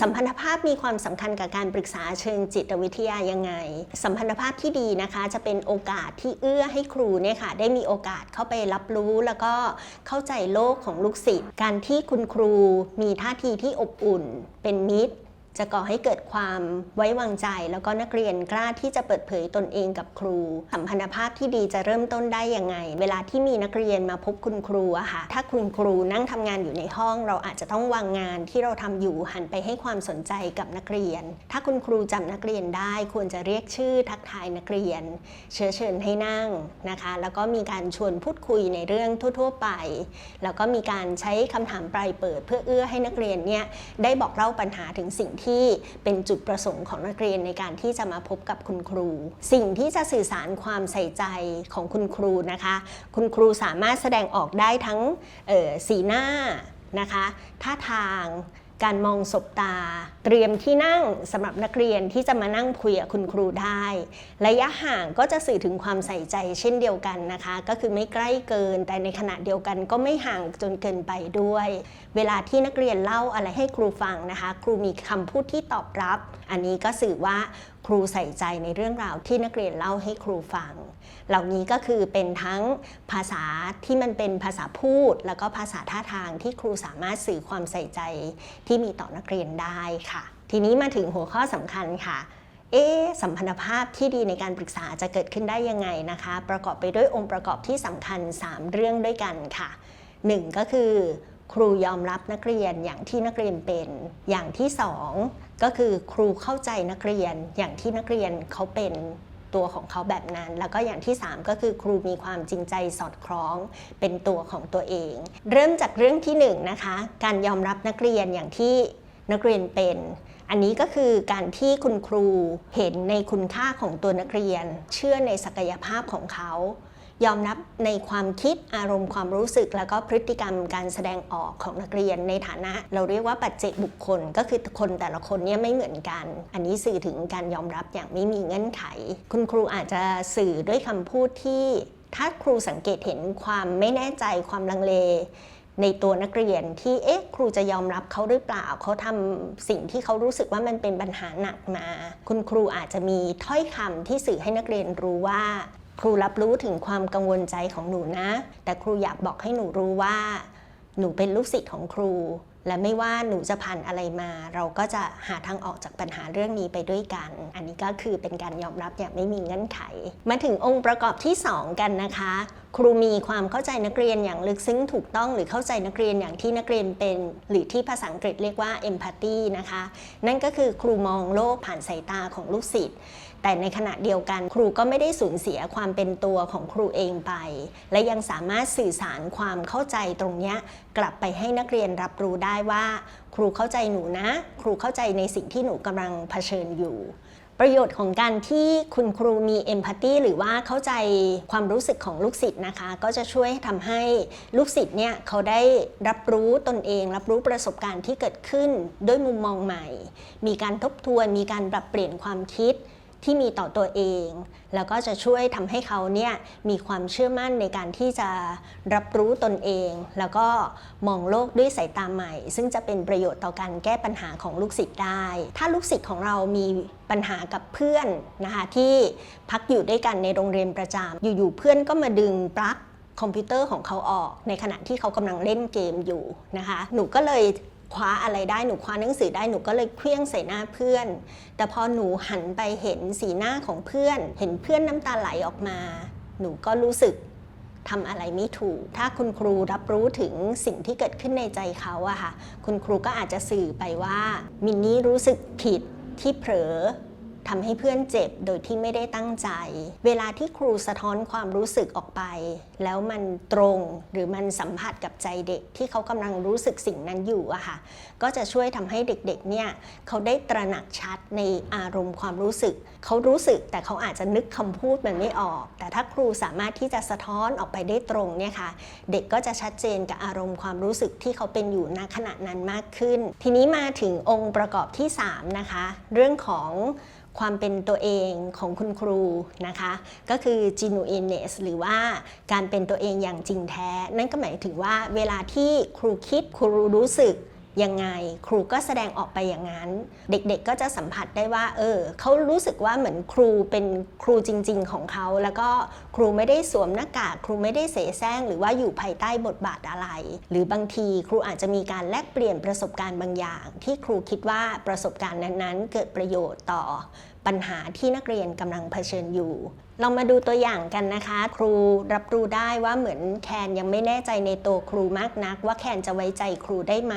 สัมพันธภาพมีความสำคัญกับการปรึกษาเชิงจิตวิทยายังไง สัมพันธภาพที่ดีนะคะ จะเป็นโอกาสที่เอื้อให้ครูเนี่ยค่ะได้มีโอกาสเข้าไปรับรู้แล้วก็เข้าใจโลกของลูกศิษย์การที่คุณครูมีท่าทีที่อบอุ่น เป็นมิตร จะก่อให้เกิดความไว้วางใจ แล้วก็นักเรียนกล้าที่จะเปิดเผยตนเองกับครู สัมพันธภาพที่ดีจะเริ่มต้นได้ยังไง เวลาที่มีนักเรียนมาพบคุณครูอะค่ะ ถ้าคุณครูนั่งทำงานอยู่ในห้อง เราอาจจะต้องวางงานที่เราทำอยู่หันไปให้ความสนใจกับนักเรียน ถ้าคุณครูจำนักเรียนได้ควรจะเรียกชื่อทักทายนักเรียน เชื้อเชิญให้นั่งนะคะ แล้วก็มีการชวนพูดคุยในเรื่องทั่ว ๆ ไป แล้วก็มีการใช้คำถามปลายเปิด เพื่อเอื้อให้นักเรียนเนี่ยได้บอกเล่าปัญหาถึงสิ่งที่เป็นจุดประสงค์ของนักเรียนในการที่จะมาพบกับคุณครู สิ่งที่จะสื่อสารความใส่ใจของคุณครูนะคะ คุณครูสามารถแสดงออกได้ทั้งออสีหน้านะคะ ท่าทาง การมองศบตา เตรียมที่นั่งสำหรับนักเรียนที่จะมานั่งคุยกับคุณครูได้ ระยะห่างก็จะสื่อถึงความใส่ใจเช่นเดียวกันนะคะ ก็คือไม่ใกล้เกิน แต่ในขณะเดียวกันก็ไม่ห่างจนเกินไปด้วย เวลาที่นักเรียนเล่าอะไรให้ครูฟังนะคะ ครูมีคำพูดที่ตอบรับ อันนี้ก็สื่อว่า ครูใส่ใจในเรื่องราวที่นักเรียนเล่าให้ครูฟัง เหล่านี้ก็คือเป็นทั้งภาษาที่มันเป็นภาษาพูด แล้วก็ภาษาท่าทางที่ครูสามารถสื่อความใส่ใจที่มีต่อนักเรียนได้ค่ะ ทีนี้มาถึงหัวข้อสำคัญค่ะเอ๊ะสัมพันธภาพที่ดีในการปรึกษาจะเกิดขึ้นได้ยังไงนะคะ ประกอบไปด้วยองค์ประกอบที่สำคัญ 3 เรื่องด้วยกันค่ะ 1 ก็คือ ครูยอมรับนักเรียนอย่างที่นักเรียนเป็น อย่างที่2ก็คือครูเข้าใจนักเรียนอย่างที่นักเรียนเขาเป็นตัวของเขาแบบนั้น แล้วก็อย่างที่ 3 ก็คือครูมีความจริงใจสอดคล้องเป็นตัวของตัวเอง เริ่มจากเรื่องที่1นงนะคะ การยอมรับนักเรียนอย่างที่นักเรียนเป็น อันนี้ก็คือการที่คุณครูเห็นในคุณค่าของตัวนักเรียน เชื่อในศักยภาพของเขา ยอมรับในความคิดอารมณ์ความรู้สึก แล้วก็พฤติกรรมการแสดงออกของนักเรียนในฐานะ เราเรียกว่าปัจเจกบุคคล ก็คือคนแต่ละคนเนี่ยไม่เหมือนกัน อันนี้สื่อถึงการยอมรับอย่างไม่มีเงื่อนไข คุณครูอาจจะสื่อด้วยคำพูดที่ถ้าครูสังเกตเห็นความไม่แน่ใจความลังเลในตัวนักเรียนที่เอ๊ะครูจะยอมรับเขาหรือเปล่าเขาทำสิ่งที่เขารู้สึกว่ามันเป็นปัญหาหนักมา คุณครูอาจจะมีถ้อยคำที่สื่อให้นักเรียนรู้ว่า ครูรับรู้ถึงความกังวลใจของหนูนะ แต่ครูอยากบอกให้หนูรู้ว่า หนูเป็นลูกศิษย์ของครู และไม่ว่าหนูจะผ่านอะไรมา เราก็จะหาทางออกจากปัญหาเรื่องนี้ไปด้วยกัน อันนี้ก็คือเป็นการยอมรับอย่างไม่มีเงื่อนไข มาถึงองค์ประกอบที่ 2 กันนะคะ ครูมีความเข้าใจนักเรียนอย่างลึกซึ้งถูกต้องหรือเข้าใจนักเรียนอย่างที่นักเรียนเป็น หรือที่ภาษาอังกฤษเรียกว่า empathy นะคะ นั่นก็คือครูมองโลกผ่านสายตาของลูกศิษย์ แต่ในขณะเดียวกัน ครูก็ไม่ได้สูญเสียความเป็นตัวของครูเองไป และยังสามารถสื่อสารความเข้าใจตรงนี้กลับไปให้นักเรียนรับรู้ได้ว่า ครูเข้าใจหนูนะ ครูเข้าใจในสิ่งที่หนูกำลังเผชิญอยู่ประโยชน์ของการที่คุณครูมีเอมพัตตีหรือว่าเข้าใจความรู้สึกของลูกศิษย์นะคะ ก็จะช่วยทำให้ลูกศิษย์เนี่ยเขาได้รับรู้ตนเอง รับรู้ประสบการณ์ที่เกิดขึ้นด้วยมุมมองใหม่ มีการทบทวน มีการปรับเปลี่ยนความคิด ที่มีต่อตัวเอง แล้วก็จะช่วยทำให้เขาเนี่ยมีความเชื่อมั่นในการที่จะรับรู้ตนเอง แล้วก็มองโลกด้วยสายตาใหม่ ซึ่งจะเป็นประโยชน์ต่อการแก้ปัญหาของลูกศิษย์ได้ ถ้าลูกศิษย์ของเรามีปัญหากับเพื่อนนะคะที่พักอยู่ด้วยกันในโรงเรียนประจำอยู่ๆเพื่อนก็มาดึงปลั๊กคอมพิวเตอร์ของเขาออกในขณะที่เขากำลังเล่นเกมอยู่นะคะ หนูก็เลย คว้าอะไรได้หนูคว้าหนังสือได้หนูก็เลยเคลี้ยงใส่หน้าเพื่อน แต่พอหนูหันไปเห็นสีหน้าของเพื่อน เห็นเพื่อนน้ำตาไหลออกมา หนูก็รู้สึกทำอะไรไม่ถูก ถ้าคุณครูรับรู้ถึงสิ่งที่เกิดขึ้นในใจเขาอะค่ะ คุณครูก็อาจจะสื่อไปว่ามินนี่รู้สึกผิดที่เผลอ ทำให้เพื่อนเจ็บโดยที่ไม่ได้ตั้งใจ เวลาที่ครูสะท้อนความรู้สึกออกไป แล้วมันตรงหรือมันสัมผัสกับใจเด็กที่เขากำลังรู้สึกสิ่งนั้นอยู่อะค่ะ ก็จะช่วยทำให้เด็กๆเนี่ยเขาได้ตระหนักชัดในอารมณ์ความรู้สึก เขารู้สึกแต่เขาอาจจะนึกคำพูดมันไม่ออก แต่ถ้าครูสามารถที่จะสะท้อนออกไปได้ตรงเนี่ยค่ะ เด็กก็จะชัดเจนกับอารมณ์ความรู้สึกที่เขาเป็นอยู่ณขณะนั้นมากขึ้น ทีนี้มาถึงองค์ประกอบที่สามนะคะ เรื่องของความเป็นตัวเองของคุณครูนะคะ ก็คือ genuineness หรือว่าการเป็นตัวเองอย่างจริงแท้ นั่นก็หมายถึงว่าเวลาที่ครูคิดครูรู้สึก ยังไง ครูก็แสดงออกไปอย่างนั้น เด็กๆก็จะสัมผัสได้ว่า เออเขารู้สึกว่าเหมือนครูเป็นครูจริง ๆ ของเขา แล้วก็ครูไม่ได้สวมหน้ากากครูไม่ได้เสแสร้ง หรือว่าอยู่ภายใต้บทบาทอะไร หรือบางทีครูอาจจะมีการแลกเปลี่ยนประสบการณ์บางอย่าง ที่ครูคิดว่าประสบการณ์นั้นๆ เกิดประโยชน์ต่อปัญหาที่นักเรียนกำลังเผชิญอยู่ เรามาดูตัวอย่างกันนะคะ ครูรับรู้ได้ว่าเหมือนแคนยังไม่แน่ใจในตัวครูมากนัก ว่าแคนจะไว้ใจครูได้ไหม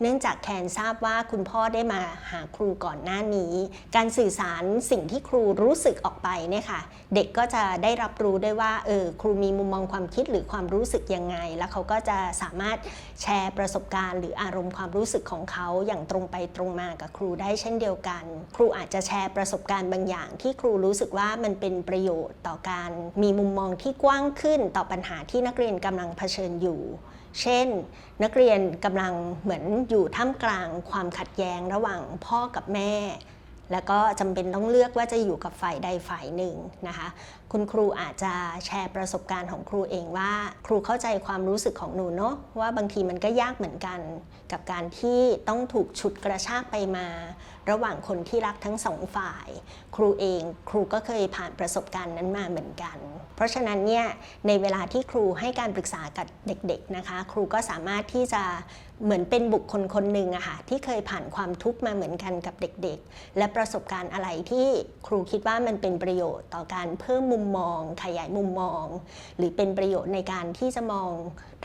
เนื่องจากแคนทราบว่าคุณพ่อได้มาหาครูก่อนหน้านี้ การสื่อสารสิ่งที่ครูรู้สึกออกไปเนี่ยค่ะ เด็กก็จะได้รับรู้ได้ว่าเออครูมีมุมมองความคิดหรือความรู้สึกยังไง แล้วเขาก็จะสามารถแชร์ประสบการณ์ หรืออารมณ์ความรู้สึกของเขาอย่างตรงไปตรงมากับครูได้เช่นเดียวกัน ครูอาจจะแชร์ประสบการณ์บางอย่าง ที่ครูรู้สึกว่ามันเป็นประโยโยชน์ต่อการมีมุมมองที่กว้างขึ้นต่อปัญหาที่นักเรียนกำลังเผชิญอยู่ เช่น นักเรียนกำลังเหมือนอยู่ท่ามกลางความขัดแย้งระหว่างพ่อกับแม่ แล้วก็จำเป็นต้องเลือกว่าจะอยู่กับฝ่ายใดฝ่ายหนึ่งนะคะ คุณครูอาจจะแชร์ประสบการณ์ของครูเองว่า ครูเข้าใจความรู้สึกของหนูเนาะว่าบางทีมันก็ยากเหมือนกัน กับการที่ต้องถูกฉุดกระชากไปมา ระหว่างคนที่รักทั้งสองฝ่าย ครูเองครูก็เคยผ่านประสบการณ์นั้นมาเหมือนกัน เพราะฉะนั้นเนี่ยในเวลาที่ครูให้การปรึกษากับเด็กๆนะคะ ครูก็สามารถที่จะเหมือนเป็นบุคคลคนหนึ่งอะค่ะที่เคยผ่านความทุกข์มาเหมือนกันกับเด็กๆ และประสบการณ์อะไรที่ครูคิดว่ามันเป็นประโยชน์ต่อการเพิ่มมุมมอง ขยายมุมมอง หรือเป็นประโยชน์ในการที่จะมอง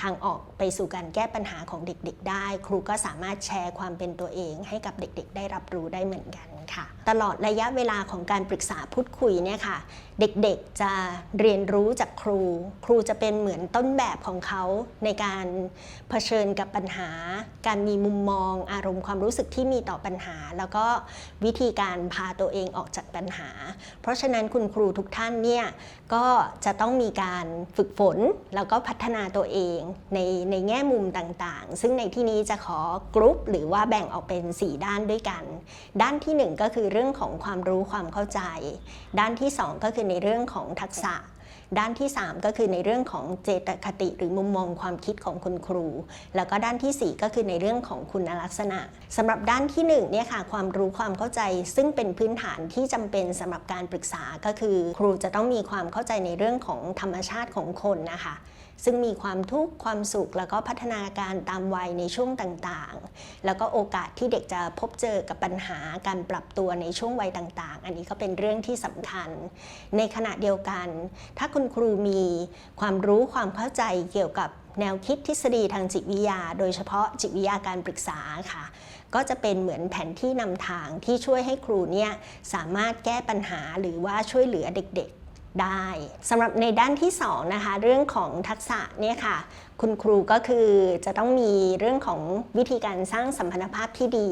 ทางออกไปสู่การแก้ปัญหาของเด็กๆ ได้ ครูก็สามารถแชร์ความเป็นตัวเอง ให้กับเด็กๆ ได้รับรู้ได้เหมือนกันค่ะ ตลอดระยะเวลาของการปรึกษาพูดคุยเนี่ยค่ะ เด็กๆจะเรียนรู้จากครู ครูจะเป็นเหมือนต้นแบบของเขาในการเผชิญกับปัญหาการมีมุมมองอารมณ์ความรู้สึกที่มีต่อปัญหา แล้วก็วิธีการพาตัวเองออกจากปัญหา เพราะฉะนั้นคุณครูทุกท่านเนี่ยก็จะต้องมีการฝึกฝน แล้วก็พัฒนาตัวเองในในแง่มุมต่างๆ ซึ่งในที่นี้จะขอกรุ๊ปหรือว่าแบ่งออกเป็น 4 ด้านด้วยกัน ด้านที่ 1 ก็คือเรื่องของความรู้ความเข้าใจ ด้านที่ 2 ก็คือในเรื่องของทักษะ ด้านที่ 3 ก็คือในเรื่องของเจตคติหรือมุมมองความคิดของคุณครู แล้วก็ด้านทีสี่4 ก็คือในเรื่องของคุณลักษณะสำหรับด้านที่1เนี่ยค่ะความรู้ความเข้าใจ ซึ่งเป็นพื้นฐานที่จำเป็นสำหรับการปรึกษาก็คือ ครูจะต้องมีความเข้าใจในเรื่องของธรรมชาติของคนนะคะซึ่งมีความทุกข์ความสุข แล้วก็พัฒนาการตามวัยในช่วงต่างๆ แล้วก็โอกาสที่เด็กจะพบเจอกับปัญหาการปรับตัวในช่วงวัยต่างๆ อันนี้ก็เป็นเรื่องที่สำคัญ ในขณะเดียวกัน ถ้าคุณคุณครูมีความรู้ความเข้าใจเกี่ยวกับแนวคิดทฤษฎีทางจิตวิทยา โดยเฉพาะจิตวิทยาการปรึกษาค่ะ ก็จะเป็นเหมือนแผนที่นำทางที่ช่วยให้ครูเนี่ยสามารถแก้ปัญหาหรือว่าช่วยเหลือเด็กๆได้สำหรับในด้านที่2นะคะเรื่องของทักษะเนี่ยค่ะ คุณครูก็คือจะต้องมีเรื่องของวิธีการสร้างสัมพันธภาพที่ดี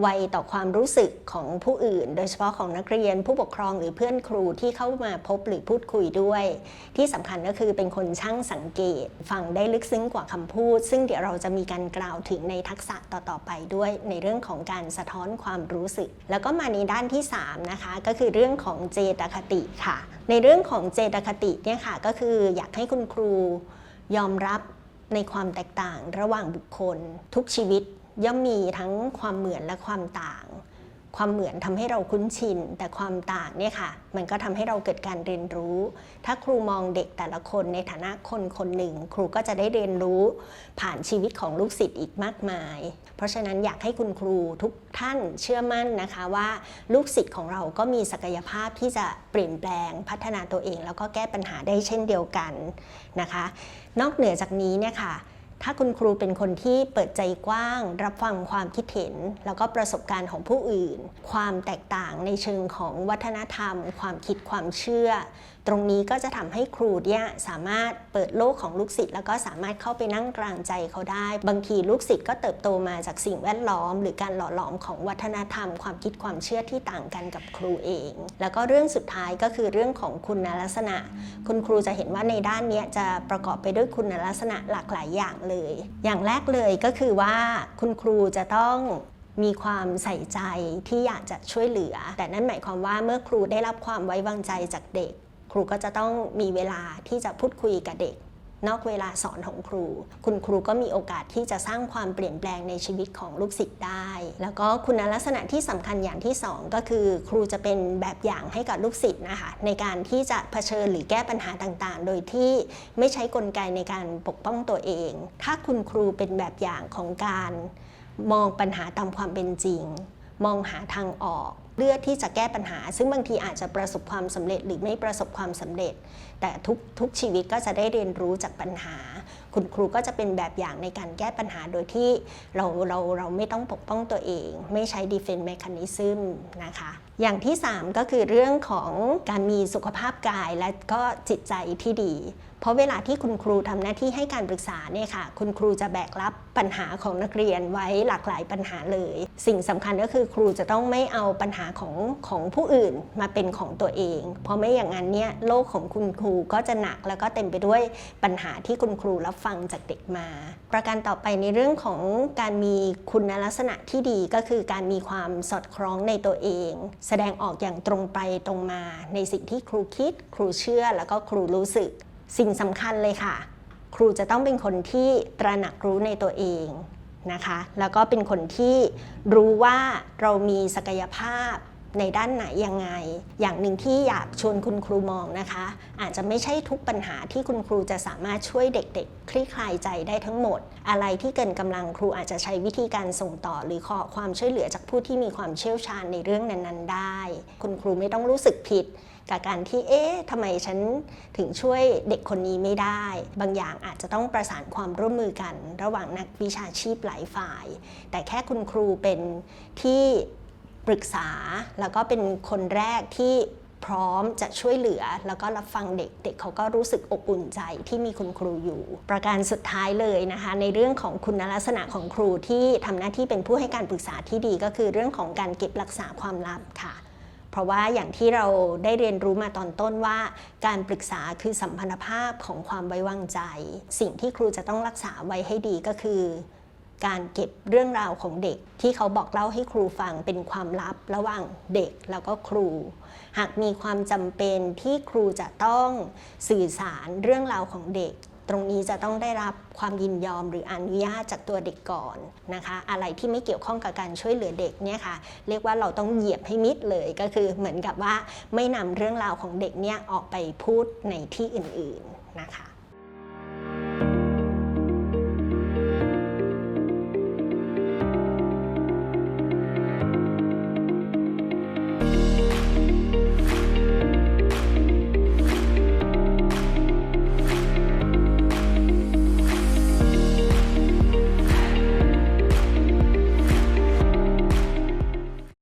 ไวต่อความรู้สึกของผู้อื่น โดยเฉพาะของนักเรียนผู้ปกครองหรือเพื่อนครูที่เข้ามาพบหรือพูดคุยด้วย ที่สำคัญก็คือเป็นคนช่างสังเกต ฟังได้ลึกซึ้งกว่าคำพูด ซึ่งเดี๋ยวเราจะมีการกล่าวถึงในทักษะต่อๆไปด้วย ในเรื่องของการสะท้อนความรู้สึก แล้วก็มาในด้านที่ 3 นะคะ ก็คือเรื่องของเจตคติค่ะ ในเรื่องของเจตคติเนี่ยค่ะก็คืออยากให้คุณครูยอมรับในความแตกต่างระหว่างบุคคลทุกชีวิต ย่อมมีทั้งความเหมือนและความต่าง ความเหมือนทำให้เราคุ้นชิน แต่ความต่างเนี่ยค่ะ มันก็ทำให้เราเกิดการเรียนรู้ ถ้าครูมองเด็กแต่ละคนในฐานะคนคนหนึ่ง ครูก็จะได้เรียนรู้ผ่านชีวิตของลูกศิษย์อีกมากมาย เพราะฉะนั้นอยากให้คุณครูทุกท่านเชื่อมั่นนะคะว่า ลูกศิษย์ของเราก็มีศักยภาพที่จะเปลี่ยนแปลงพัฒนาตัวเอง แล้วก็แก้ปัญหาได้เช่นเดียวกันนะคะ นอกเหนือจากนี้เนี่ยค่ะ ถ้าคุณครูเป็นคนที่เปิดใจกว้าง รับฟังความคิดเห็น แล้วก็ประสบการณ์ของผู้อื่น ความแตกต่างในเชิงของวัฒนธรรม ความคิดความเชื่อ ตรงนี้ก็จะทำให้ครูเนี่ยสามารถเปิดโลกของลูกศิษย์แล้วก็สามารถเข้าไปนั่งกลางใจเขาได้ บางทีลูกศิษย์ก็เติบโตมาจากสิ่งแวดล้อม หรือการหล่อหลอมของวัฒนธรรม ความคิดความเชื่อที่ต่างกันกับครูเอง แล้วก็เรื่องสุดท้ายก็คือเรื่องของคุณลักษณะ คุณครูจะเห็นว่าในด้านนี้จะประกอบไปด้วยคุณลักษณะหลากหลายอย่างเลยอย่างแรกเลยก็คือว่าคุณครูจะต้องมีความใส่ใจที่อยากจะช่วยเหลือ แต่นั่นหมายความว่าเมื่อครูได้รับความไว้วางใจจากเด็ก ครูก็จะต้องมีเวลาที่จะพูดคุยกับเด็ก นอกเวลาสอนของครู คุณครูก็มีโอกาสที่จะสร้างความเปลี่ยนแปลงในชีวิตของลูกศิษย์ได้ แล้วก็คุณลักษณะที่สำคัญอย่างที่สองก็คือ ครูจะเป็นแบบอย่างให้กับลูกศิษย์นะคะในการที่จะเผชิญหรือแก้ปัญหาต่างๆ โดยที่ไม่ใช้กลไกในการปกป้องตัวเอง ถ้าคุณครูเป็นแบบอย่างของการ มองปัญหาตามความเป็นจริง มองหาทางออก เลือกที่จะแก้ปัญหา ซึ่งบางทีอาจจะประสบความสำเร็จหรือไม่ประสบความสำเร็จ แต่ทุกทุกชีวิตก็จะได้เรียนรู้จากปัญหา คุณครูก็จะเป็นแบบอย่างในการแก้ปัญหาโดยที่เราเราเราไม่ต้องปกป้องตัวเอง ไม่ใช้ defense mechanism นะคะ อย่างที่ 3 ก็คือเรื่องของการมีสุขภาพกายและก็จิตใจที่ดี เพราะเวลาที่คุณครูทำหน้าที่ให้การปรึกษาเนี่ยค่ะ คุณครูจะแบกรับปัญหาของนักเรียนไว้หลากหลายปัญหาเลย สิ่งสำคัญก็คือครูจะต้องไม่เอาปัญหาของของผู้อื่นมาเป็นของตัวเอง เพราะไม่อย่างนั้นเนี่ยโลกของคุณครูก็จะหนักแล้วก็เต็มไปด้วยปัญหาที่คุณครูรับฟังจากเด็กมา ประการต่อไปในเรื่องของการมีคุณลักษณะที่ดีก็คือการมีความสอดคล้องในตัวเอง แสดงออกอย่างตรงไปตรงมา ในสิ่งที่ครูคิด ครูเชื่อแล้วก็ครูรู้สึก สิ่งสำคัญเลยค่ะ ครูจะต้องเป็นคนที่ตระหนักรู้ในตัวเองนะคะ แล้วก็เป็นคนที่รู้ว่าเรามีศักยภาพ ในด้านไหนยังไง อย่างหนึ่งที่อยากชวนคุณครูมองนะคะ อาจจะไม่ใช่ทุกปัญหาที่คุณครูจะสามารถช่วยเด็ก ๆ คลี่คลายใจได้ทั้งหมด อะไรที่เกินกำลังครูอาจจะใช้วิธีการส่งต่อ หรือขอความช่วยเหลือจากผู้ที่มีความเชี่ยวชาญในเรื่องนั้น ๆ ได้ คุณครูไม่ต้องรู้สึกผิดกับการที่เอ๊ะทำไมฉันถึงช่วยเด็กคนนี้ไม่ได้ บางอย่างอาจจะต้องประสานความร่วมมือกัน ระหว่างนักวิชาชีพหลายฝ่าย แต่แค่คุณครูเป็นที่ ปรึกษา แล้วก็เป็นคนแรกที่พร้อมจะช่วยเหลือ แล้วก็รับฟังเด็กเด็กเขาก็รู้สึกอบอุ่นใจที่มีคุณครูอยู่ ประการสุดท้ายเลยนะคะ ในเรื่องของคุณลักษณะของครูที่ทำหน้าที่เป็นผู้ให้การปรึกษาที่ดีก็คือเรื่องของการเก็บรักษาความลับค่ะเพราะว่าอย่างที่เราได้เรียนรู้มาตอนต้นว่า การปรึกษาคือสัมพันธภาพของความไว้วางใจ สิ่งที่ครูจะต้องรักษาไว้ให้ดีก็คือ การเก็บเรื่องราวของเด็ก ที่เขาบอกเล่าให้ครูฟังเป็นความลับระหว่างเด็กแล้วก็ครู หากมีความจำเป็นที่ครูจะต้องสื่อสารเรื่องราวของเด็ก ตรงนี้จะต้องได้รับความยินยอมหรืออนุญาตจากตัวเด็กก่อนนะคะ อะไรที่ไม่เกี่ยวข้องกับการช่วยเหลือเด็กเนี่ยค่ะ เรียกว่าเราต้องเหยียบให้มิดเลยก็คือเหมือนกับว่าไม่นำเรื่องราวของเด็กเนี่ยออกไปพูดในที่อื่น ๆนะคะ